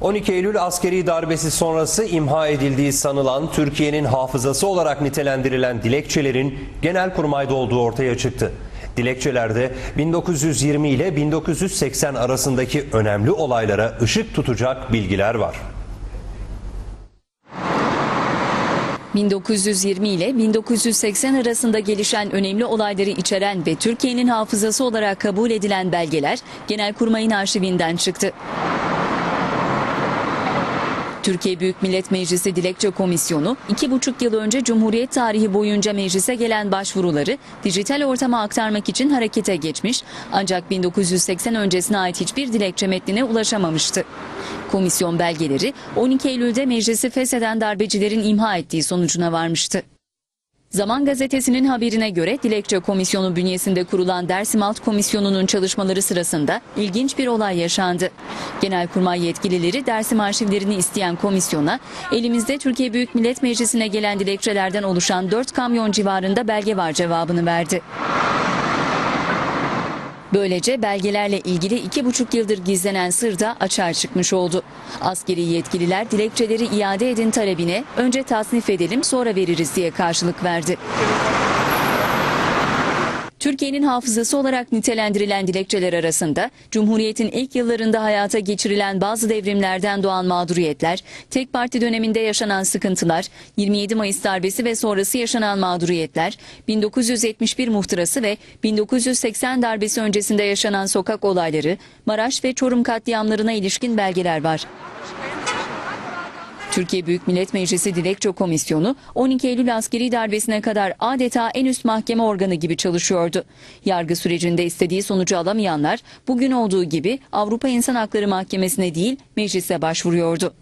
12 Eylül askeri darbesi sonrası imha edildiği sanılan Türkiye'nin hafızası olarak nitelendirilen dilekçelerin Genelkurmay'da olduğu ortaya çıktı. Dilekçelerde 1920 ile 1980 arasındaki önemli olaylara ışık tutacak bilgiler var. 1920 ile 1980 arasında gelişen önemli olayları içeren ve Türkiye'nin hafızası olarak kabul edilen belgeler Genelkurmay'ın arşivinden çıktı. Türkiye Büyük Millet Meclisi Dilekçe Komisyonu iki buçuk yıl önce Cumhuriyet tarihi boyunca meclise gelen başvuruları dijital ortama aktarmak için harekete geçmiş ancak 1980 öncesine ait hiçbir dilekçe metnine ulaşamamıştı. Komisyon belgeleri 12 Eylül'de meclisi fesheden darbecilerin imha ettiği sonucuna varmıştı. Zaman gazetesinin haberine göre Dilekçe Komisyonu bünyesinde kurulan Dersim Alt Komisyonu'nun çalışmaları sırasında ilginç bir olay yaşandı. Genelkurmay yetkilileri Dersim arşivlerini isteyen komisyona elimizde Türkiye Büyük Millet Meclisi'ne gelen dilekçelerden oluşan 4 kamyon civarında belge var cevabını verdi. Böylece belgelerle ilgili iki buçuk yıldır gizlenen sır da açığa çıkmış oldu. Askeri yetkililer dilekçeleri iade edin talebine önce tasnif edelim sonra veririz diye karşılık verdi. Türkiye'nin hafızası olarak nitelendirilen dilekçeler arasında Cumhuriyet'in ilk yıllarında hayata geçirilen bazı devrimlerden doğan mağduriyetler, tek parti döneminde yaşanan sıkıntılar, 27 Mayıs darbesi ve sonrası yaşanan mağduriyetler, 1971 muhtırası ve 1980 darbesi öncesinde yaşanan sokak olayları, Maraş ve Çorum katliamlarına ilişkin belgeler var. Türkiye Büyük Millet Meclisi Dilekçe Komisyonu 12 Eylül askeri darbesine kadar adeta en üst mahkeme organı gibi çalışıyordu. Yargı sürecinde istediği sonucu alamayanlar bugün olduğu gibi Avrupa İnsan Hakları Mahkemesi'ne değil meclise başvuruyordu.